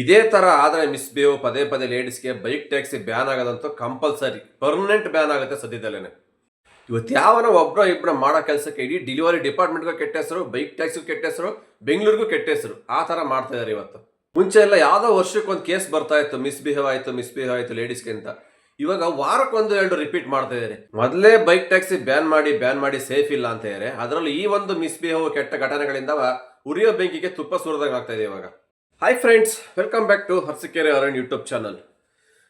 ಇದೇ ತರ ಆದ್ರೆ ಮಿಸ್ಬಿಹೇವ್ ಪದೇ ಪದೇ ಲೇಡೀಸ್ಗೆ ಬೈಕ್ ಟ್ಯಾಕ್ಸಿ ಬ್ಯಾನ್ ಆಗೋದಂತೂ ಕಂಪಲ್ಸರಿ ಪರ್ಮನೆಂಟ್ ಬ್ಯಾನ್ ಆಗುತ್ತೆ ಸದ್ಯದಲ್ಲೇನೆ. ಇವತ್ತು ಯಾವನ ಒಬ್ಬರ ಇಬ್ಬರ ಮಾಡೋ ಕೆಲಸಕ್ಕೆ ಇಡೀ ಡೆಲಿವರಿ ಡಿಪಾರ್ಟ್ಮೆಂಟ್ಗೂ ಕೆಟ್ಟ ಹೆಸರು ಬೈಕ್ ಟ್ಯಾಕ್ಸಿಗೂ ಕೆಟ್ಟ ಹೆಸರು, ಬೆಂಗಳೂರಿಗೂ ಕೆಟ್ಟ ಹೆಸರು, ಆ ಥರ ಮಾಡ್ತಾ ಇದ್ದಾರೆ ಇವತ್ತು. ಮುಂಚೆ ಎಲ್ಲ ಯಾವುದೋ ವರ್ಷಕ್ಕೆ ಒಂದು ಕೇಸ್ ಬರ್ತಾ ಇತ್ತು ಮಿಸ್ಬಿಹೇವ್ ಆಯಿತು ಮಿಸ್ಬಿಹೇವ್ ಆಯಿತು ಲೇಡೀಸ್ಗೆ ಅಂತ. ಇವಾಗ ವಾರಕ್ಕೊಂದು ಎರಡು ರಿಪೀಟ್ ಮಾಡ್ತಾ ಇದ್ದಾರೆ ಮೊದಲೇ ಬೈಕ್ ಟ್ಯಾಕ್ಸಿ ಬ್ಯಾನ್ ಮಾಡಿ ಬ್ಯಾನ್ ಮಾಡಿ ಸೇಫ್ ಇಲ್ಲ ಅಂತ ಇದ್ದಾರೆ ಅದರಲ್ಲಿ ಈ ಒಂದು ಮಿಸ್ಬಿಹೇವ್ ಕೆಟ್ಟ ಘಟನೆಗಳಿಂದ ಉರಿಯೋ ಬೆಂಕಿಗೆ ತುಪ್ಪ ಸುರಿದಂಗೆ ಆಗ್ತಾ ಇದೆ ಇವಾಗ. Hi friends welcome back to Harsikere Aran YouTube channel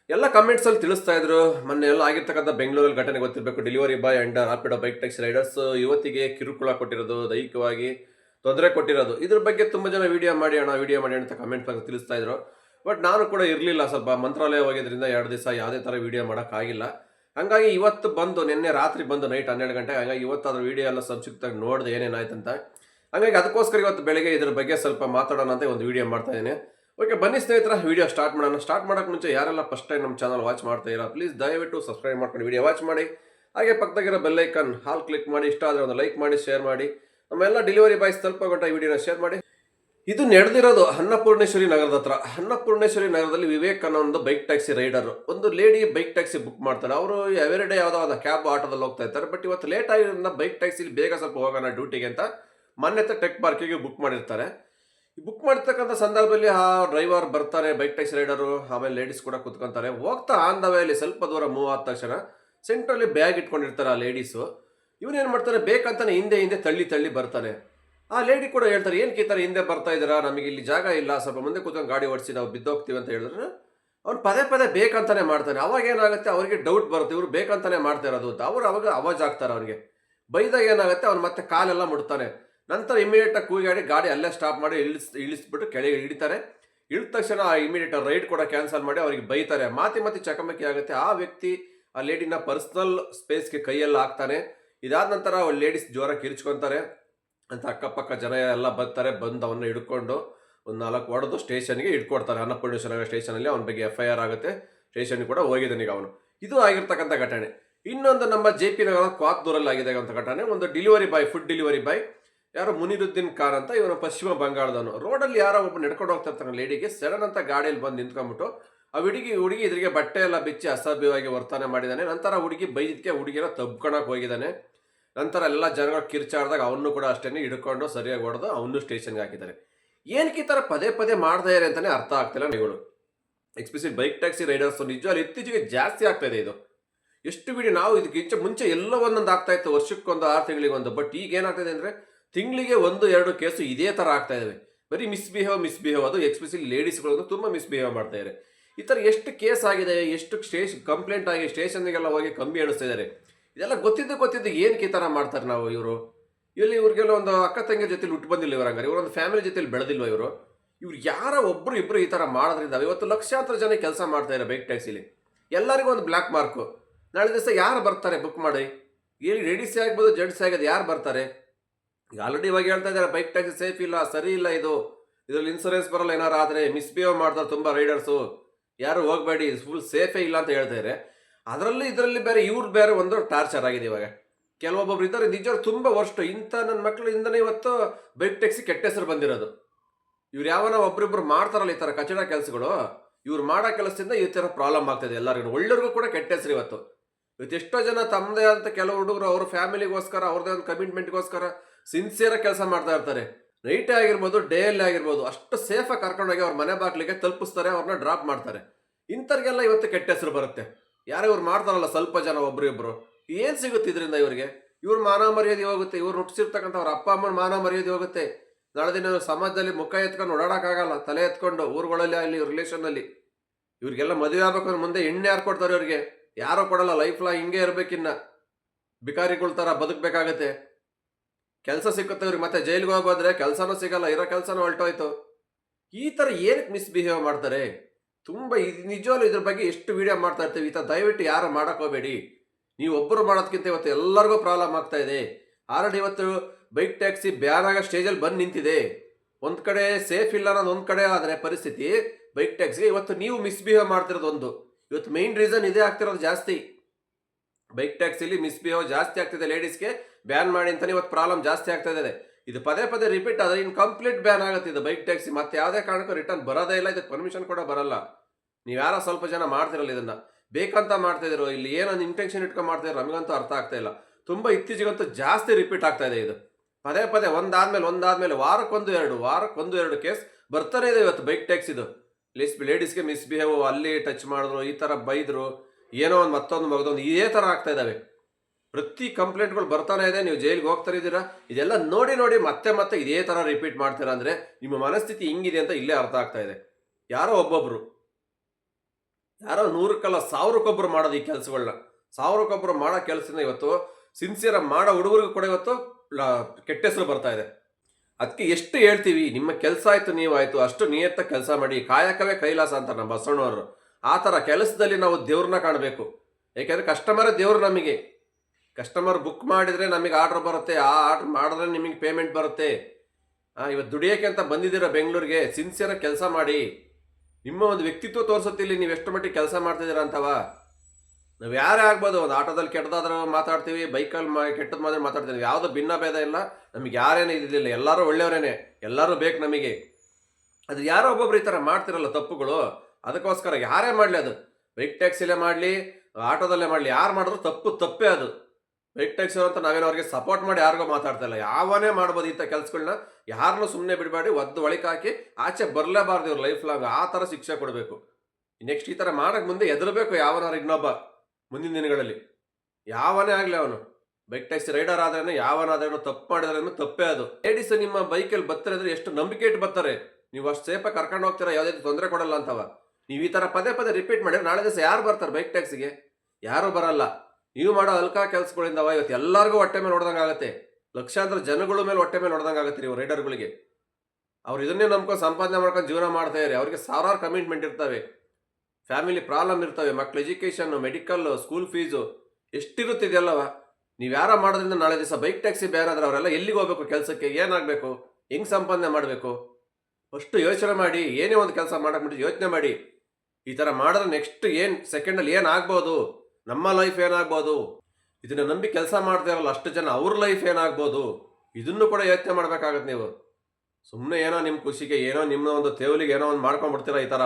ಎಲ್ಲ ಕಮೆಂಟ್ಸಲ್ಲಿ ತಿಳಿಸ್ತಾ ಇದ್ರು. ಮೊನ್ನೆ ಎಲ್ಲ ಆಗಿರ್ತಕ್ಕಂಥ ಬೆಂಗಳೂರಲ್ಲಿ ಘಟನೆ ಗೊತ್ತಿರಬೇಕು. Delivery boy and Rapido bike taxi riders ಯುವತಿಗೆ ಕಿರುಕುಳ ಕೊಟ್ಟಿರೋದು, ದೈಹಿಕವಾಗಿ ತೊಂದರೆ ಕೊಟ್ಟಿರೋದು. ಇದ್ರ ಬಗ್ಗೆ ತುಂಬ ಜನ ವಿಡಿಯೋ ಮಾಡಿ, ಅಣ್ಣ ವಿಡಿಯೋ ಮಾಡಿ ಅಂತ ಕಮೆಂಟ್ ಬಗ್ಗೆ ತಿಳಿಸ್ತಾ ಇದ್ರು. ಬಟ್ ನಾನು ಕೂಡ ಇರಲಿಲ್ಲ ಸ್ವಲ್ಪ. ಮಂತ್ರಾಲಯ ಹೋಗಿದ್ರಿಂದ ಎರಡು ದಿವಸ ಯಾವುದೇ ಥರ ವಿಡಿಯೋ ಮಾಡೋಕ್ಕಾಗಿಲ್ಲ. ಹಂಗಾಗಿ ಇವತ್ತು ಬಂದು, ನಿನ್ನೆ ರಾತ್ರಿ ಬಂದು ನೈಟ್ ಹನ್ನೆರಡು ಗಂಟೆ, ಹಂಗಾಗಿ ಅದರ ವಿಡಿಯೋ ಎಲ್ಲ ಸಂಕ್ಷಿಪ್ತಾಗಿ ನೋಡಿದೆ ಏನೇನಾಯ್ತಂತ. ಹಂಗಾಗಿ ಅದಕ್ಕೋಸ್ಕರ ಇವತ್ತು ಬೆಳಗ್ಗೆ ಇದ್ರ ಬಗ್ಗೆ ಸ್ವಲ್ಪ ಮಾತಾಡೋಣ ಅಂತ ಒಂದು ವಿಡಿಯೋ ಮಾಡ್ತಾ ಇದ್ದೀನಿ ಓಕೆ ಬನ್ನಿ ಸ್ನೇಹಿತರ ವಿಡಿಯೋ ಸ್ಟಾರ್ಟ್ ಮಾಡೋಣ. ಸ್ಟಾರ್ಟ್ ಮಾಡೋಕೆ ಮುಂಚೆ ಯಾರೆಲ್ಲ ಫಸ್ಟ್ ಟೈಮ್ ನಮ್ಮ ಚಾನಲ್ ವಾಚ್ ಮಾಡ್ತಾ ಇರೋ ಪ್ಲೀಸ್ ದಯವಿಟ್ಟು ಸಬ್ಸ್ಕ್ರೈಬ್ ಮಾಡ್ಕೊಂಡು ವಿಡಿಯೋ ವಾಚ್ ಮಾಡಿ. ಹಾಗೆ ಪಕ್ಕದಾಗಿರೋ ಬೆಲ್ಲೈಕನ್ ಹಾಲ್ ಕ್ಲಿಕ್ ಮಾಡಿ. ಇಷ್ಟ ಆದರೆ ಒಂದು ಲೈಕ್ ಮಾಡಿ ಶೇರ್ ಮಾಡಿ. ನಮ್ಮೆಲ್ಲ ಡೆಲಿವರಿ ಬಾಯ್ಸ್ ತಲುಪಗೊಂಡ ಈ ವಿಡಿಯೋನ ಶೇರ್ ಮಾಡಿ. ಇದು ನಡೆದಿರೋದು ಅನ್ನಪೂರ್ಣೇಶ್ವರಿ ನಗರದ ಹತ್ರ. ಅನ್ನಪೂರ್ಣೇಶ್ವರಿ ನಗರದಲ್ಲಿ ವಿವೇಕ್ ಅನ್ನೋ ಒಂದು ಬೈಕ್ ಟ್ಯಾಕ್ಸಿ ರೈಡರ್ ಒಂದು ಲೇಡಿ ಬೈಕ್ ಟ್ಯಾಕ್ಸಿ ಬುಕ್ ಮಾಡ್ತಾರೆ ಅವರು ಎವರಿ ಡೇ ಯಾವುದೋ ಕ್ಯಾಬ್ ಆಟೋದಲ್ಲಿ ಹೋಗ್ತಾ ಇರ್ತಾರೆ. ಬಟ್ ಇವತ್ತು ಲೇಟ್ ಆಗಿರೋದ್ರಿಂದ ಬೈಕ್ ಟ್ಯಾಕ್ಸಿಲಿ ಬೇಗ ಸ್ವಲ್ಪ ಹೋಗೋಣ ಡ್ಯೂಟಿಗೆ ಅಂತ ಮೊನ್ನೆ ಟೆಕ್ ಪಾರ್ಕಿಗೆ ಬುಕ್ ಮಾಡಿರ್ತಾರೆ. ಬುಕ್ ಮಾಡಿರ್ತಕ್ಕಂಥ ಸಂದರ್ಭದಲ್ಲಿ ಆ ಡ್ರೈವರ್ ಬರ್ತಾರೆ ಬೈಕ್ ಟ್ಯಾಕ್ಸಿ ರೈಡರು ಆಮೇಲೆ ಲೇಡೀಸ್ ಕೂಡ ಕೂತ್ಕೊಂತಾರೆ. ಹೋಗ್ತಾ ಆನ್ ದ ವೇಲಿ ಸ್ವಲ್ಪ ದೂರ ಮೂವ್ ಆದ ತಕ್ಷಣ ಸೆಂಟ್ರಲ್ಲಿ ಬ್ಯಾಗ್ ಇಟ್ಕೊಂಡಿರ್ತಾರೆ ಆ ಲೇಡೀಸು ಇವನೇನು ಮಾಡ್ತಾರೆ, ಬೇಕಂತಾನೆ ಹಿಂದೆ ಹಿಂದೆ ತಳ್ಳಿ ತಳ್ಳಿ ಬರ್ತಾರೆ ಆ ಲೇಡಿ ಕೂಡ ಹೇಳ್ತಾರೆ, ಏನು ಕೇಳ್ತಾರೆ ಹಿಂದೆ ಬರ್ತಾ ಇದ್ದೀರಾ? ನಮಗೆ ಇಲ್ಲಿ ಜಾಗ ಇಲ್ಲ. ಸ್ವಲ್ಪ ಮುಂದೆ ಕೂತ್ಕೊಂಡು ಗಾಡಿ ಓಡಿಸಿ ನಾವು ಬಿದ್ದೋಗ್ತೀವಿ ಅಂತ ಹೇಳಿದ್ರೆ ಅವ್ನು ಪದೇ ಪದೇ ಬೇಕಂತಾನೆ ಮಾಡ್ತಾನೆ. ಅವಾಗ ಏನಾಗುತ್ತೆ, ಅವರಿಗೆ ಡೌಟ್ ಬರುತ್ತೆ. ಇವರು ಬೇಕಂತಾನೆ ಮಾಡ್ತಾ ಇರೋದು ಅಂತ. ಅವ್ರು ಅವಾಗ ಅವಾಜ್ ಆಗ್ತಾರೆ ಅವನಿಗೆ ಬೈದಾಗ ಏನಾಗುತ್ತೆ, ಅವ್ನು ಮತ್ತೆ ಕಾಲೆಲ್ಲ ಮುಡ್ತಾನೆ ನಂತರ ಇಮಿಡಿಯೇಟಾಗಿ ಕೂಗಾಡಿ ಗಾಡಿ ಅಲ್ಲೇ ಸ್ಟಾಪ್ ಮಾಡಿ ಇಳಿಸ್, ಇಳಿಸ್ಬಿಟ್ಟು ಕೆಳಗೆ ಇಳಿತಾರೆ ಇಳಿದ ತಕ್ಷಣ ಆ ಇಮಿಡಿಯೇಟ್ ರೈಡ್ ಕೂಡ ಕ್ಯಾನ್ಸಲ್ ಮಾಡಿ ಅವರಿಗೆ ಬೈತಾರೆ. ಮಾತಿ ಮಾತಿ ಚಕಮಕಿ ಆಗುತ್ತೆ. ಆ ವ್ಯಕ್ತಿ ಆ ಲೇಡಿನ ಪರ್ಸನಲ್ ಸ್ಪೇಸ್ಗೆ ಕೈಯಲ್ಲಿ ಹಾಕ್ತಾನೆ. ಇದಾದ ನಂತರ ಲೇಡೀಸ್ ಜ್ವರ ಕಿರ್ಚ್ಕೊಂತಾರೆ. ಅಂತ ಅಕ್ಕಪಕ್ಕ ಜನ ಎಲ್ಲ ಬರ್ತಾರೆ. ಬಂದು ಅವನ್ನ ಹಿಡ್ಕೊಂಡು ಒಂದು ನಾಲ್ಕು ಹೊಡೆದು ಸ್ಟೇಷನ್ಗೆ ಇಟ್ಕೊಡ್ತಾರೆ ಅನ್ನಪೂರ್ಣೇಶ್ವರ ಸ್ಟೇಷನಲ್ಲಿ ಅವನ ಬಗ್ಗೆ ಎಫ್ ಐ ಆರ್ ಆಗುತ್ತೆ. ಸ್ಟೇಷನ್ಗೆ ಕೂಡ ಹೋಗಿದ್ದಾನೆ ಈಗ ಅವನು. ಇದು ಆಗಿರ್ತಕ್ಕಂಥ ಘಟನೆ. ಇನ್ನೊಂದು ನಮ್ಮ ಜೆ ಪಿ ನಗರ ಕ್ವಾಕ್ದೂರಲ್ಲಿ ಆಗಿದೆ ಅಂತ ಘಟನೆ. ಒಂದು delivery boy food delivery boy ಯಾರೋ ಮುನಿರುದ್ದೀನ್ ಖಾನ್ ಅಂತ, ಇವನು ಪಶ್ಚಿಮ ಬಂಗಾಳದವನು. ರೋಡಲ್ಲಿ ಯಾರೋ ಒಬ್ಬ ನಡ್ಕೊಂಡು ಹೋಗ್ತಾ ಇರ್ತಾನೆ ಲೇಡಿಗೆ. ಸಡನ್ ಅಂತ ಗಾಡಿಯಲ್ಲಿ ಬಂದು ನಿಂತ್ಕೊಂಡ್ಬಿಟ್ಟು, ಆ ಹುಡುಗಿ ಹುಡುಗಿ ಇದ್ರಿಗೆ ಬಟ್ಟೆ ಎಲ್ಲ ಬಿಚ್ಚಿ ಅಸಭ್ಯವಾಗಿ ವರ್ತನೆ ಮಾಡಿದ್ದಾನೆ ನಂತರ ಹುಡುಗಿ ಬೈದಕ್ಕೆ ಹುಡುಗಿನ ತಬ್ಕೊಳಕ್ಕೆ ಹೋಗಿದ್ದಾನೆ ನಂತರ ಎಲ್ಲ ಜನಗಳು ಕಿರ್ಚಾಡ್ದಾಗ ಅವನು ಕೂಡ ಅಷ್ಟೇ ಹಿಡ್ಕೊಂಡು ಸರಿಯಾಗಿ ಹೊಡೆದು ಅವನು ಸ್ಟೇಷನ್ಗೆ ಹಾಕಿದ್ದಾರೆ. ಏನಕ್ಕೆ ಈ ಥರ ಪದೇ ಪದೇ ಮಾಡ್ತಾ ಇದ್ದಾರೆ ಅಂತಲೇ ಅರ್ಥ ಆಗ್ತಿಲ್ಲ ನೀವುಗಳು ಎಕ್ಸ್ಪೆಷಲಿ ಬೈಕ್ ಟ್ಯಾಕ್ಸಿ ರೈಡರ್ಸ್ ನಿಜವಾಗ್ಲೂ ಇತ್ತೀಚೆಗೆ ಜಾಸ್ತಿ ಆಗ್ತಾ ಇದೆ ಇದು. ಎಷ್ಟು ಬಿಡಿ ನಾವು ಇದಕ್ಕೆ ಮುಂಚೆ ಎಲ್ಲ ಒಂದೊಂದು ಆಗ್ತಾ ಇತ್ತು, ವರ್ಷಕ್ಕೊಂದು ಆರು ತಿಂಗಳಿಗೆ ಒಂದು ಬಟ್ ಈಗ ಏನಾಗ್ತಿದೆ ಅಂದರೆ ತಿಂಗಳಿಗೆ ಒಂದು, ಎರಡು ಕೇಸು ಇದೇ ಥರ ಆಗ್ತಾ ಇದಾವೆ. ಬರೀ ಮಿಸ್ಬಿಹೇವ್ ಮಿಸ್ಬಿಹೇವ್ ಅದು ಎಕ್ಸ್ಪೆಷಲಿ ಲೇಡೀಸ್ಗಳು ತುಂಬ ಮಿಸ್ಬಿಹೇವ್ ಮಾಡ್ತಾ ಇದ್ದಾರೆ ಈ ಥರ ಎಷ್ಟು ಕೇಸ್ ಆಗಿದೆ, ಎಷ್ಟು ಸ್ಟೇಷನ್ ಕಂಪ್ಲೇಂಟ್ ಆಗಿ ಸ್ಟೇಷನ್ಗೆಲ್ಲ ಹೋಗಿ ಕಮ್ಮಿ ಎಣಿಸ್ತಾ ಇದ್ದಾರೆ ಇದೆಲ್ಲ ಗೊತ್ತಿದ್ದು ಗೊತ್ತಿದ್ದು ಏನಕ್ಕೆ ಈ ಥರ ಮಾಡ್ತಾರೆ ನಾವು ಇವರು? ಇಲ್ಲಿ ಇವ್ರಿಗೆಲ್ಲ ಒಂದು ಅಕ್ಕ ತಂಗಿ ಜೊತೆಲಿ ಹುಟ್ಟು ಬಂದಿಲ್ಲ ಇವರು ಹಂಗಾರೆ. ಇವರೊಂದು ಫ್ಯಾಮಿಲಿ ಜೊತೆಲಿ ಬೆಳೆದಿಲ್ವ ಇವರು? ಇವ್ರು ಯಾರ ಒಬ್ಬರು ಇಬ್ಬರು ಈ ಥರ ಮಾಡೋದ್ರಿಂದ ಇವತ್ತು ಲಕ್ಷಾಂತರ ಜನ ಕೆಲಸ ಮಾಡ್ತಾ ಬೈಕ್ ಟ್ಯಾಕ್ಸಿಲಿ ಎಲ್ಲರಿಗೂ ಒಂದು ಬ್ಲ್ಯಾಕ್ ಮಾರ್ಕು ನಾಳೆ ದಿವಸ ಯಾರು ಬರ್ತಾರೆ? ಬುಕ್ ಮಾಡಿ. ಇಲ್ಲಿ ಲೇಡೀಸೇ ಆಗ್ಬೋದು ಜೆಂಟ್ಸ್ ಆಗೋದು ಯಾರು ಬರ್ತಾರೆ? ಈಗ ಆಲ್ರೆಡಿ ಇವಾಗ ಹೇಳ್ತಾ ಇದ್ದಾರೆ ಬೈಕ್ ಟ್ಯಾಕ್ಸಿ ಸೇಫ್ ಇಲ್ಲ, ಸರಿ ಇಲ್ಲ ಇದು. ಇದ್ರಲ್ಲಿ ಇನ್ಸೂರೆನ್ಸ್ ಬರಲ್ಲ ಏನಾರು ಆದರೆ ಮಿಸ್ಬಿಹೇವ್ ಮಾಡ್ತಾರೆ ತುಂಬ ರೈಡರ್ಸು ಯಾರು ಹೋಗಬೇಡಿ ಫುಲ್ ಸೇಫೇ ಇಲ್ಲ ಅಂತ ಹೇಳ್ತಾ ಇದ್ದಾರೆ ಅದರಲ್ಲಿ ಇದರಲ್ಲಿ ಬೇರೆ, ಇವ್ರು ಬೇರೆ ಒಂದು ಟಾರ್ಚರ್ ಆಗಿದೆ ಇವಾಗ. ಕೆಲವೊಬ್ಬೊಬ್ರು ಇದ್ದಾರೆ ನಿಜ ತುಂಬ ವರ್ಷ ಇಂಥ ನನ್ನ ಮಕ್ಕಳಿಂದನೇ ಇವತ್ತು ಬೈಕ್ ಟ್ಯಾಕ್ಸಿ ಕೆಟ್ಟ ಹೆಸರು ಬಂದಿರೋದು. ಇವ್ರು ಯಾವನ ಒಬ್ರಿಬ್ರು ಮಾಡ್ತಾರಲ್ಲ ಈ ಥರ ಕಚಡ ಕೆಲಸಗಳು, ಇವ್ರು ಮಾಡೋ ಕೆಲಸದಿಂದ ಈ ಥರ ಪ್ರಾಬ್ಲಮ್ ಆಗ್ತದೆ ಎಲ್ಲರಿಗೂ. ಒಳ್ಳೆಯವ್ರಿಗೂ ಕೂಡ ಕೆಟ್ಟ ಹೆಸರು ಇವತ್ತು. ಇವತ್ತು ಎಷ್ಟೋ ಜನ ತಮ್ಮದೇ ಆದಂಥ ಕೆಲವು ಹುಡುಗರು ಅವ್ರ ಫ್ಯಾಮಿಲಿಗೋಸ್ಕರ, ಅವ್ರದೇ ಒಂದು ಕಮಿಟ್ಮೆಂಟ್ಗೋಸ್ಕರ ಸಿನ್ಸಿಯರ್ ಕೆಲಸ ಮಾಡ್ತಾ ಇರ್ತಾರೆ. ನೈಟೇ ಆಗಿರ್ಬೋದು ಡೇ ಅಲ್ಲಿ ಆಗಿರ್ಬೋದು, ಅಷ್ಟು ಸೇಫಾಗಿ ಕರ್ಕೊಂಡೋಗಿ ಅವ್ರ ಮನೆ ಬಾಗಿಲಿಗೆ ತಲುಪಿಸ್ತಾರೆ ಅವ್ರನ್ನ ಡ್ರಾಪ್ ಮಾಡ್ತಾರೆ. ಇಂಥವ್ರಿಗೆಲ್ಲ ಇವತ್ತು ಕೆಟ್ಟ ಹೆಸರು ಬರುತ್ತೆ. ಯಾರೇ ಇವ್ರು ಮಾಡ್ತಾರಲ್ಲ ಸ್ವಲ್ಪ ಜನ ಒಬ್ರು ಏನು ಸಿಗುತ್ತೆ ಇದರಿಂದ ಇವರಿಗೆ? ಇವ್ರ ಮಾನ ಮರ್ಯಾದೆ ಹೋಗುತ್ತೆ, ಇವ್ರು ಹುಟ್ಟಿಸಿರ್ತಕ್ಕಂಥ ಅವ್ರ ಅಪ್ಪ ಅಮ್ಮನ ಮಾನ ಮರ್ಯಾದೆ ಹೋಗುತ್ತೆ. ನಾಳೆ ದಿನ ಸಮಾಜದಲ್ಲಿ ಮುಖ ಎತ್ಕೊಂಡು ಓಡಾಡಕ್ಕಾಗಲ್ಲ, ತಲೆ ಎತ್ಕೊಂಡು ಊರುಗಳಲ್ಲಿ ಅಲ್ಲಿ ರಿಲೇಷನಲ್ಲಿ ಇವ್ರಿಗೆಲ್ಲ ಮದುವೆ ಆಗ್ಬೇಕು ಅಂದ್ರೆ ಮುಂದೆ ಎಣ್ಣೆ ಯಾರು ಕೊಡ್ತಾರೆ ಇವ್ರಿಗೆ? ಯಾರೋ ಕೊಡಲ್ಲ ಲೈಫ್ ಲಾ ಹಿಂಗೆ ಇರ್ಬೇಕಿನ್ನ. ಬಿಕಾರಿಗಳ ಥರ ಬದುಕಬೇಕಾಗತ್ತೆ. ಕೆಲಸ ಸಿಕ್ಕುತ್ತೆ ಇವ್ರಿಗೆ, ಮತ್ತೆ ಜೈಲಿಗೆ ಹೋಗೋದ್ರೆ ಕೆಲಸನೂ ಸಿಗಲ್ಲ, ಇರೋ ಕೆಲಸನೂ ಹೊಲ್ಟೋಯ್ತು. ಈ ಥರ ಏನಕ್ಕೆ ಮಿಸ್ಬಿಹೇವ್ ಮಾಡ್ತಾರೆ? ತುಂಬ ನಿಜವಾಗ್ಲೂ ಇದ್ರ ಬಗ್ಗೆ ಎಷ್ಟು ವಿಡಿಯೋ ಮಾಡ್ತಾ ಇರ್ತೀವಿ, ಈ ಥರ ದಯವಿಟ್ಟು ಯಾರು ಮಾಡಕ್ ಹೋಗಬೇಡಿ. ನೀವು ಒಬ್ಬರು ಮಾಡೋದಕ್ಕಿಂತ ಇವತ್ತು ಎಲ್ಲರಿಗೂ ಪ್ರಾಬ್ಲಮ್ ಆಗ್ತಾ ಇದೆ. ಆಲ್ರೆಡಿ ಇವತ್ತು ಬೈಕ್ ಟ್ಯಾಕ್ಸಿ ಬ್ಯಾನ್ ಸ್ಟೇಜಲ್ಲಿ ಬಂದು ನಿಂತಿದೆ. ಒಂದು ಕಡೆ ಸೇಫ್ ಇಲ್ಲ ಅನ್ನೋದು ಒಂದು ಕಡೆ ಆದರೆ ಪರಿಸ್ಥಿತಿ ಬೈಕ್ ಟ್ಯಾಕ್ಸಿಗೆ ಇವತ್ತು ನೀವು ಮಿಸ್ಬಿಹೇವ್ ಮಾಡ್ತಿರೋದು ಒಂದು. ಇವತ್ತು ಮೇನ್ ರೀಸನ್ ಇದೇ ಆಗ್ತಿರೋದು ಜಾಸ್ತಿ. ಬೈಕ್ ಟ್ಯಾಕ್ಸಿಲಿ ಮಿಸ್ಬಿಹೇವ್ ಜಾಸ್ತಿ ಆಗ್ತಿದೆ ಲೇಡೀಸ್ಗೆ ಬ್ಯಾನ್ ಮಾಡಿ ಅಂತಲೇ ಇವತ್ತು ಪ್ರಾಬ್ಲಮ್ ಜಾಸ್ತಿ ಆಗ್ತಾ ಇದೆ. ಇದು ಪದೇ ಪದೇ ರಿಪೀಟ್ ಆದರೆ ಇನ್ನು ಕಂಪ್ಲೀಟ್ ಬ್ಯಾನ್ ಆಗುತ್ತೆ ಇದು ಬೈಕ್ ಟ್ಯಾಕ್ಸಿ ಮತ್ತೆ ಯಾವುದೇ ಕಾರಣಕ್ಕೂ ರಿಟರ್ನ್ ಬರೋದೇ ಇಲ್ಲ, ಇದಕ್ಕೆ ಪರ್ಮಿಷನ್ ಕೂಡ ಬರಲ್ಲ. ನೀವು ಯಾರೋ ಸ್ವಲ್ಪ ಜನ ಮಾಡ್ತಿರಲ್ಲ ಇದನ್ನ. ಬೇಕಂತ ಮಾಡ್ತಿದ್ರು ಇಲ್ಲಿ ಏನೊಂದು ಇಂಟೆನ್ಷನ್ ಇಟ್ಕೊಂಡು ಮಾಡ್ತಿದ್ರು ನಮಗಂತೂ ಅರ್ಥ ಆಗ್ತಾ ಇಲ್ಲ. ತುಂಬ ಇತ್ತೀಚೆಗಂತೂ ಜಾಸ್ತಿ ರಿಪೀಟ್ ಆಗ್ತಾ ಇದೆ ಇದು. ಪದೇ ಪದೇ ಒಂದಾದ್ಮೇಲೆ ಒಂದಾದ್ಮೇಲೆ ವಾರಕ್ಕೊಂದು ಎರಡು ವಾರಕ್ಕೊಂದು ಎರಡು ಕೇಸ್ ಬರ್ತಾನೆ ಇದೆ ಇವತ್ತು ಬೈಕ್ ಟ್ಯಾಕ್ಸ್ ಇದು ಲಿಸ್ ಲೇಡೀಸ್ಗೆ ಮಿಸ್ಬಿಹೇವ್ ಅಲ್ಲಿ ಟಚ್ ಮಾಡಿದ್ರು, ಈ ಥರ ಬೈದ್ರು, ಏನೋ ಒಂದು ಮತ್ತೊಂದು ಮಗದೊಂದು, ಇದೇ ಥರ ಆಗ್ತಾ ಇದ್ದಾವೆ ಪ್ರತಿ ಕಂಪ್ಲೇಂಟ್ಗಳು ಬರ್ತಾನೆ ಇದೆ, ನೀವು ಜೈಲಿಗೆ ಹೋಗ್ತಾ ಇದ್ದೀರಾ? ಇದೆಲ್ಲ ನೋಡಿ ನೋಡಿ, ಮತ್ತೆ ಮತ್ತೆ ಇದೇ ಥರ ರಿಪೀಟ್ ಮಾಡ್ತೀರಾ ಅಂದರೆ ನಿಮ್ಮ ಮನಸ್ಥಿತಿ ಹಿಂಗಿದೆ ಅಂತ ಇಲ್ಲೇ ಅರ್ಥ ಆಗ್ತಾ ಇದೆ. ಯಾರೋ ಒಬ್ಬೊಬ್ರು, ಯಾರೋ ನೂರಕ್ಕಲ್ಲ ಸಾವಿರಕ್ಕೊಬ್ರು ಮಾಡೋದು ಈ ಕೆಲಸಗಳನ್ನ ಸಾವಿರಕ್ಕೊಬ್ರು ಮಾಡೋ ಕೆಲಸದಿಂದ ಇವತ್ತು ಸಿನ್ಸಿಯರ್ ಮಾಡೋ ಹುಡುಗರಿಗೂ ಕೂಡ ಇವತ್ತು ಕೆಟ್ಟ ಹೆಸರು ಬರ್ತಾ ಇದೆ. ಅದಕ್ಕೆ ಎಷ್ಟು ಹೇಳ್ತೀವಿ, ನಿಮ್ಮ ಕೆಲಸ ಆಯಿತು ನೀವಾಯಿತು ಅಷ್ಟು ನಿಯತ್ತ ಕೆಲಸ ಮಾಡಿ, ಕಾಯಕವೇ ಕೈಲಾಸ ಅಂತ ನಮ್ಮ ಬಸವಣ್ಣವರು. ಆ ಥರ ಕೆಲಸದಲ್ಲಿ ನಾವು ದೇವ್ರನ್ನ ಕಾಣಬೇಕು. ಯಾಕೆಂದ್ರೆ ಕಸ್ಟಮರೇ ದೇವ್ರು ನಮಗೆ. ಕಸ್ಟಮರ್ ಬುಕ್ ಮಾಡಿದ್ರೆ ನಮಗೆ ಆರ್ಡರ್ ಬರುತ್ತೆ, ಆ ಆರ್ಡರ್ ಮಾಡಿದ್ರೆ ನಿಮಗೆ ಪೇಮೆಂಟ್ ಬರುತ್ತೆ. ಇವತ್ತು ದುಡಿಯೋಕೆ ಅಂತ ಬಂದಿದ್ದೀರಾ ಬೆಂಗಳೂರಿಗೆ ಸಿನ್ಸಿಯರ್ ಕೆಲಸ ಮಾಡಿ. ನಿಮ್ಮ ಒಂದು ವ್ಯಕ್ತಿತ್ವ ತೋರಿಸುತ್ತಿಲ್ಲಿ ನೀವು ಎಷ್ಟು ಮಟ್ಟಿಗೆ ಕೆಲಸ ಮಾಡ್ತಿದ್ದೀರಾ ಅಂತವ? ನಾವು ಯಾರೇ ಆಗ್ಬೋದು, ಒಂದು ಆಟೋದಲ್ಲಿ ಕೆಟ್ಟದಾದ್ರೂ ಮಾತಾಡ್ತೀವಿ, ಬೈಕಲ್ಲಿ ಮಾ ಕೆಟ್ಟದ್ದು ಮಾತ್ರ ಮಾತಾಡ್ತೀವಿ ಯಾವುದು ಭಿನ್ನ ಭೇದ ಇಲ್ಲ, ನಮಗೆ ಯಾರೇನೇ ಇದಿಲ್ಲ ಎಲ್ಲರೂ ಒಳ್ಳೆಯವರೇನೆ, ಎಲ್ಲರೂ ಬೇಕು ನಮಗೆ. ಅದು ಯಾರೋ ಒಬ್ಬೊಬ್ರು ಈ ಥರ ಮಾಡ್ತಿರಲ್ಲ ತಪ್ಪುಗಳು, ಅದಕ್ಕೋಸ್ಕರ ಯಾರೇ ಮಾಡಲಿ ಅದು. ಬೈಕ್ ಟ್ಯಾಕ್ಸಿಲೇ ಮಾಡಲಿ, ಆಟೋದಲ್ಲೇ ಮಾಡಲಿ, ಯಾರು ಮಾಡಿದ್ರು ತಪ್ಪು ತಪ್ಪೇ ಅದು. ಬೈಕ್ ಟ್ಯಾಕ್ಸಿ ಅಂತ ನಾವೇನೋ ಅವ್ರಿಗೆ ಸಪೋರ್ಟ್ ಮಾಡಿ ಯಾರಿಗೋ ಮಾತಾಡ್ತಾ ಇಲ್ಲ, ಯಾವನೇ ಮಾಡ್ಬೋದು ಇಂಥ ಕೆಲಸಗಳನ್ನ ಯಾರನ್ನೂ ಸುಮ್ಮನೆ ಬಿಡಬೇಡಿ, ಒದ್ದು ಒಳಗೆ ಹಾಕಿ, ಆಚೆ ಬರಲೇಬಾರ್ದು ಇವ್ರು ಲೈಫ್ ಲಾಂಗ್ ಆ ಥರ ಶಿಕ್ಷೆ ಕೊಡಬೇಕು. ನೆಕ್ಸ್ಟ್ ಈ ಥರ ಮಾಡೋಕ್ಕೆ ಮುಂದೆ ಎದುರಬೇಕು ಯಾವನಾರು ಇನ್ನೊಬ್ಬ. ಮುಂದಿನ ದಿನಗಳಲ್ಲಿ. ಯಾವನೇ ಆಗಲಿ ಅವನು. ಬೈಕ್ ಟ್ಯಾಕ್ಸಿ ರೈಡರ್ ಆದ್ರೇನು ಯಾವನಾದ್ರೇನು ತಪ್ಪು ಮಾಡಿದ್ರೇನು ತಪ್ಪೇ ಅದು. ಲೇಡೀಸ್ ನಿಮ್ಮ ಬೈಕಲ್ಲಿ ಬರ್ತಾರೆ ಅಂದ್ರೆ ಎಷ್ಟು ನಂಬಿಕೆ ಇಟ್ಟು ಬರ್ತಾರೆ? ನೀವು ಅಷ್ಟು ಸೇಫಾಗಿ ಕರ್ಕೊಂಡು ಹೋಗ್ತೀರಾ? ಯಾವುದೇ ತೊಂದರೆ ಕೊಡಲ್ಲ ಅಂತವ. ನೀವು ಈ ಥರ ಪದೇ ಪದೇ ರಿಪೀಟ್ ಮಾಡಿದ್ರೆ ನಾಳೆ ದಿವಸ ಯಾರು ಬರ್ತಾರೆ ಬೈಕ್ ಟ್ಯಾಕ್ಸಿಗೆ ಯಾರೂ ಬರಲ್ಲ. ನೀವು ಮಾಡೋ ಅಲ್ಕಾ ಕೆಲಸಗಳಿಂದವ ಇವತ್ತು ಎಲ್ಲರಿಗೂ ಹೊಟ್ಟೆ ಮೇಲೆ ಹೊಡೆದಂಗೆ ಆಗುತ್ತೆ. ಲಕ್ಷಾಂತರ ಜನಗಳ ಮೇಲೆ ಹೊಟ್ಟೆ ಮೇಲೆ ಹೊಡೆದಂಗೆ ಆಗುತ್ತೆ ನೀವು ರೈಡರ್ಗಳಿಗೆ ಅವ್ರು ಇದನ್ನೇ ನಂಬ್ಕೊಂಡು ಸಂಪಾದನೆ ಮಾಡ್ಕೊಂಡು ಜೀವನ ಮಾಡ್ತಾ ಇರಿ ಅವರಿಗೆ ಸಾವಿರಾರು ಕಮಿಟ್ಮೆಂಟ್ ಇರ್ತವೆ. ಫ್ಯಾಮಿಲಿ ಪ್ರಾಬ್ಲಮ್ ಇರ್ತವೆ, ಮಕ್ಳ ಎಜುಕೇಷನ್ ಮೆಡಿಕಲ್ ಸ್ಕೂಲ್ ಫೀಸು, ಎಷ್ಟಿರುತ್ತಿದೆಯಲ್ಲವ? ನೀವು ಯಾರ ಮಾಡೋದ್ರಿಂದ ನಾಳೆ ದಿವಸ ಬೈಕ್ ಟ್ಯಾಕ್ಸಿ ಬೇರೆ ಆದರೆ ಅವರೆಲ್ಲ ಎಲ್ಲಿಗೆ ಹೋಗ್ಬೇಕು ಕೆಲಸಕ್ಕೆ? ಏನಾಗಬೇಕು? ಹೆಂಗೆ ಸಂಪಾದನೆ ಮಾಡಬೇಕು? ಅಷ್ಟು ಯೋಚನೆ ಮಾಡಿ, ಏನೇ ಒಂದು ಕೆಲಸ ಮಾಡಕ್ಬಿಟ್ಟು ಯೋಚನೆ ಮಾಡಿ. ಈ ಥರ ಮಾಡಿದ್ರೆ ನೆಕ್ಸ್ಟ್ ಏನು, ಸೆಕೆಂಡಲ್ಲಿ ಏನಾಗ್ಬೋದು ನಮ್ಮ ಲೈಫ್ ಏನಾಗ್ಬೋದು? ಇದನ್ನು ನಂಬಿ ಕೆಲಸ ಮಾಡ್ತಿರಲ್ಲ ಅಷ್ಟು ಜನ ಅವ್ರ ಲೈಫ್ ಏನಾಗ್ಬೋದು? ಇದನ್ನು ಕೂಡ ಯೋಚನೆ ಮಾಡ್ಬೇಕಾಗತ್ತೆ ನೀವು. ಸುಮ್ಮನೆ ಏನೋ ನಿಮ್ಮ ಖುಷಿಗೆ, ಏನೋ ನಿಮ್ಮ ಒಂದು ತೇವಲಿಗೆ ಏನೋ ಒಂದು ಮಾಡ್ಕೊಂಡ್ಬಿಡ್ತೀರಾ ಈ ಥರ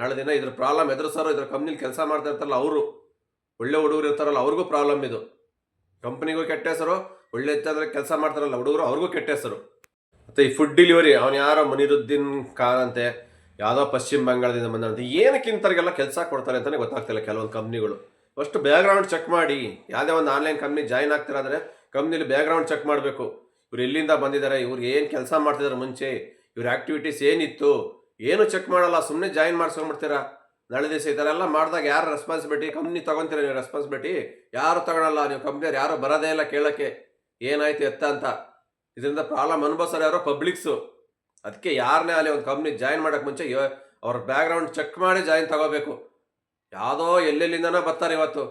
ನಾಳೆ ದಿನ ಇದ್ರ ಪ್ರಾಬ್ಲಮ್ ಎದುರಿಸೋರು ಇದ್ರ ಕಂಪ್ನಿಲಿ ಕೆಲಸ ಮಾಡ್ತಾ ಇರ್ತಾರಲ್ಲ ಅವರು. ಒಳ್ಳೆ ಹುಡುಗರು ಇರ್ತಾರಲ್ಲ ಅವ್ರಿಗೂ ಪ್ರಾಬ್ಲಮ್ ಇದು. ಕಂಪ್ನಿಗೂ ಕೆಟ್ಟ ಹೆಸರು, ಒಳ್ಳೆ ಹೆಚ್ಚಾದ್ರೆ ಕೆಲಸ ಮಾಡ್ತಾರಲ್ಲ ಹುಡುಗರು ಅವ್ರಿಗೂ ಕೆಟ್ಟ ಹೆಸರು. ಮತ್ತು ಈ ಫುಡ್ ಡೆಲಿವರಿ ಅವನು ಯಾರೋ ಮನಿರುದ್ದೀನ್ ಖಾನ್ ಅಂತೆ, ಯಾವುದೋ ಪಶ್ಚಿಮ ಬಂಗಾಳದಿಂದ ಬಂದಂತೆ ಏನಕ್ಕೆ ಇಂಥವ್ರಿಗೆಲ್ಲ ಕೆಲಸ ಕೊಡ್ತಾರೆ ಅಂತಲೇ ಗೊತ್ತಾಗ್ತಿಲ್ಲ ಕೆಲವೊಂದು ಕಂಪ್ನಿಗಳು ಫಸ್ಟ್ ಬ್ಯಾಕ್ಗ್ರೌಂಡ್ ಚೆಕ್ ಮಾಡಿ, ಯಾವುದೇ ಒಂದು ಆನ್ಲೈನ್ ಕಂಪ್ನಿ ಜಾಯ್ನ್ ಆಗ್ತಿರಾದ್ರೆ ಕಂಪ್ನಿಲಿ ಬ್ಯಾಕ್ಗ್ರೌಂಡ್ ಚೆಕ್ ಮಾಡಬೇಕು. ಇವ್ರು ಎಲ್ಲಿಂದ ಬಂದಿದ್ದಾರೆ ಇವ್ರು ಏನು ಕೆಲಸ ಮಾಡ್ತಿದ್ದಾರೆ ಮುಂಚೆ, ಇವ್ರ ಆ್ಯಕ್ಟಿವಿಟೀಸ್ ಏನಿತ್ತು ಏನು ಚೆಕ್ ಮಾಡಲ್ಲ ಸುಮ್ಮನೆ ಜಾಯಿನ್ ಮಾಡ್ಸ್ಕೊಂಬಿಡ್ತೀರಾ ನಾಳೆ ದಿವಸ ಈ ಥರ ಎಲ್ಲ ಮಾಡಿದಾಗ ಯಾರು ರೆಸ್ಪಾನ್ಸಿಬಿಲಿಟಿ ಕಂಪ್ನಿ ತೊಗೊತೀರ ನೀವು ರೆಸ್ಪಾನ್ಸಿಬಿಲಿಟಿ ಯಾರು ತಗೊಳಲ್ಲ, ನೀವು ಕಂಪ್ನಿಯವ್ರು ಯಾರು ಬರೋದೇ ಇಲ್ಲ ಕೇಳೋಕ್ಕೆ. ಏನಾಯ್ತು ಎತ್ತ ಅಂತ. ಇದರಿಂದ ಪ್ರಾಬ್ಲಮ್ ಅನುಭವಿಸೋರು ಯಾರೋ ಪಬ್ಲಿಕ್ಸು ಅದಕ್ಕೆ ಯಾರನ್ನೇ ಅಲ್ಲಿ ಒಂದು ಕಂಪ್ನಿ ಜಾಯಿನ್ ಮಾಡೋಕ್ಕೆ ಮುಂಚೆ ಅವ್ರ ಬ್ಯಾಕ್ಗ್ರೌಂಡ್ ಚೆಕ್ ಮಾಡಿ ಜಾಯಿನ್ ತಗೋಬೇಕು. ಯಾವುದೋ ಎಲ್ಲೆಲ್ಲಿಂದನೋ ಬರ್ತಾರೆ ಇವತ್ತು.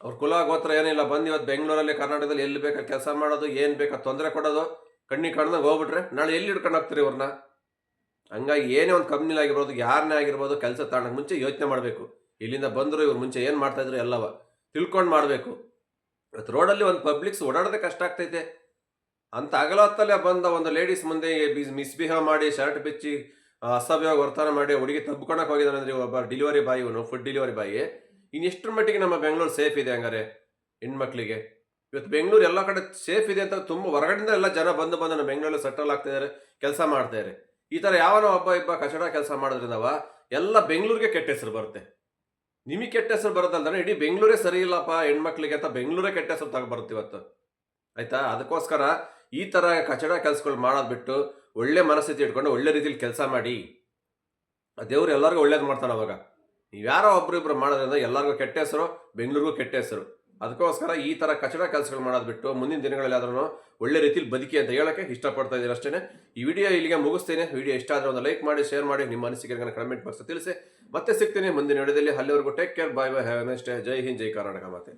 ಅವ್ರ ಕುಲ ಗೋತ್ರ ಏನಿಲ್ಲ, ಬಂದು ಇವತ್ತು ಬೆಂಗಳೂರಲ್ಲಿ, ಕರ್ನಾಟಕದಲ್ಲಿ ಎಲ್ಲಿ ಬೇಕಾ ಕೆಲಸ ಮಾಡೋದು, ಏನು ಬೇಕಾ ತೊಂದರೆ ಕೊಡೋದು, ಕಣ್ಣಿಗೆ ಕಾಣ್ದಾಗ ಹೋಗ್ಬಿಟ್ರೆ, ನಾಳೆ ಎಲ್ಲಿ ಹಿಡ್ಕೊಂಡು ಹೋಗ್ತೀರಿ ಇವ್ರನ್ನ? ಹಂಗಾಗಿ ಏನೇ ಒಂದು ಕಂಪ್ನಿಲಿ ಆಗಿರ್ಬೋದು ಯಾರನ್ನೇ ಆಗಿರ್ಬೋದು ಕೆಲಸ ತಾಣಕ್ಕೆ ಮುಂಚೆ ಯೋಚನೆ ಮಾಡಬೇಕು. ಇಲ್ಲಿಂದ ಬಂದರು ಇವ್ರು ಮುಂಚೆ ಏನು ಮಾಡ್ತಾಯಿದ್ರು ಎಲ್ಲವ. ತಿಳ್ಕೊಂಡು ಮಾಡಬೇಕು. ಇವತ್ತು ರೋಡಲ್ಲಿ ಒಂದು ಪಬ್ಲಿಕ್ಸ್ ಓಡಾಡೋದೇ ಕಷ್ಟ ಆಗ್ತೈತೆ. ಅಂತ ಅಗಲತ್ತಲ್ಲೇ ಬಂದ ಒಂದು ಲೇಡೀಸ್ ಮುಂದೆ ಮಿಸ್ಬಿಹೇವ್ ಮಾಡಿ ಶರ್ಟ್ ಬಿಚ್ಚಿ ಅಸಭ್ಯವಾಗಿ ವರ್ತನೆ ಮಾಡಿ, ಹುಡುಗಿ ತಬ್ಕೊಳಕ್ಕೆ ಹೋಗಿದ್ದಾನೆ ಅಂದರೆ ಒಬ್ಬ ಡೆಲಿವರಿ ಬಾಯ್ ಇವನು ಫುಡ್ ಡೆಲಿವರಿ ಬಾಯಿ. ಇನ್ನು ಎಷ್ಟರ ಮಟ್ಟಿಗೆ ನಮ್ಮ ಬೆಂಗಳೂರು ಸೇಫ್ ಇದೆ ಹಂಗಾರೆ, ಹೆಣ್ಮಕ್ಳಿಗೆ. ಇವತ್ತು ಬೆಂಗಳೂರು ಎಲ್ಲ ಕಡೆ ಸೇಫ್ ಇದೆ ಅಂತ ತುಂಬ ಹೊರಗಡೆಯಿಂದ ಎಲ್ಲ ಜನ ಬಂದು ಬಂದು ನಮ್ಮ ಬೆಂಗಳೂರಲ್ಲಿ ಸೆಟಲ್ ಆಗ್ತಿದ್ದಾರೆ ಕೆಲಸ ಮಾಡ್ತಾರೆ ಈ ಥರ ಯಾವನೋ ಒಬ್ಬ ಇಬ್ಬ ಕಚಡ ಕೆಲಸ ಮಾಡೋದ್ರಿಂದವ ಎಲ್ಲ ಬೆಂಗಳೂರಿಗೆ ಕೆಟ್ಟ ಹೆಸರು ಬರುತ್ತೆ. ನಿಮಗೆ ಕೆಟ್ಟ ಹೆಸರು ಬರೋದಂದ್ರೆ ಇಡೀ ಬೆಂಗಳೂರೇ ಸರಿ ಇಲ್ಲಪ್ಪ ಹೆಣ್ಮಕ್ಳಿಗೆ ಅಂತ ಬೆಂಗಳೂರೇ ಕೆಟ್ಟ ಹೆಸರು ತಗೊಬರುತ್ತೆ ಇವತ್ತು. ಆಯ್ತಾ? ಅದಕ್ಕೋಸ್ಕರ ಈ ಥರ ಕಚಡ ಕೆಲಸಗಳು ಮಾಡೋದು ಬಿಟ್ಟು ಒಳ್ಳೆ ಮನಸ್ಥಿತಿ ಇಟ್ಕೊಂಡು ಒಳ್ಳೆ ರೀತಿಲಿ ಕೆಲಸ ಮಾಡಿ. ದೇವ್ರು ಎಲ್ಲರಿಗೂ ಒಳ್ಳೇದು ಮಾಡ್ತಾನೆ ಅವಾಗ. ನೀವು ಯಾರೋ ಒಬ್ರು ಇಬ್ರು ಮಾಡೋದ್ರಿಂದ ಎಲ್ಲರಿಗೂ ಕೆಟ್ಟ ಹೆಸರು, ಬೆಂಗಳೂರಿಗೂ ಕೆಟ್ಟ ಹೆಸರು. ಅದಕ್ಕೋಸ್ಕರ ಈ ಥರ ಕಚಡ ಕೆಲಸಗಳು ಮಾಡೋದು ಬಿಟ್ಟು ಮುಂದಿನ ದಿನಗಳಲ್ಲಿ ಆದ್ರೂ ಒಳ್ಳೆ ರೀತಿಲಿ ಬದುಕಿ ಅಂತ ಹೇಳೋಕ್ಕೆ ಇಷ್ಟಪಡ್ತಾ ಇದ್ದೀನಿ ಅಷ್ಟೇ ಈ ವಿಡಿಯೋ ಇಲ್ಲಿಗೆ ಮುಗಿಸ್ತೇನೆ. ವಿಡಿಯೋ ಇಷ್ಟ ಆದರೆ ಒಂದು ಲೈಕ್ ಮಾಡಿ, ಶೇರ್ ಮಾಡಿ. ನಿಮ್ಮ ಅನಿಸಿಕೆಗಳನ್ನು ಕಮೆಂಟ್ ಬಾಕ್ಸ್ ತಿಳಿಸಿ. ಮತ್ತೆ ಸಿಗ್ತೀನಿ ಮುಂದಿನ ವಿಡಿಯೋದಲ್ಲಿ. ಅಲ್ಲಿವರೆಗೂ take care bye bye have next ಜೈ ಹಿಂದ್, ಜೈ ಕರ್ನಾಟಕ ಮಾತೆ.